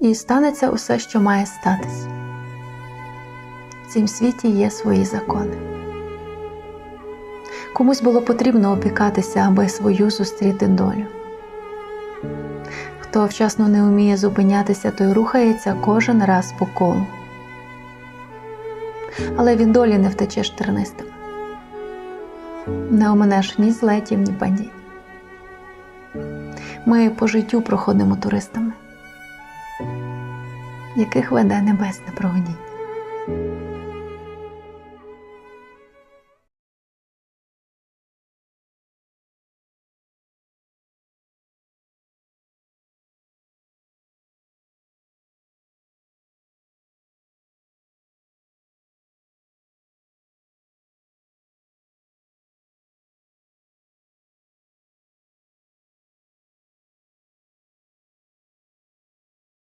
і станеться усе, що має статись. В цім світі є свої закони. Комусь було потрібно опікатися, аби свою зустріти долю. Хто вчасно не вміє зупинятися, той рухається кожен раз по колу. Але від долі не втечеш тернистим. Не оминеш ні злетів, ні падінь. Ми по життю проходимо туристами, яких веде небесне проводіння.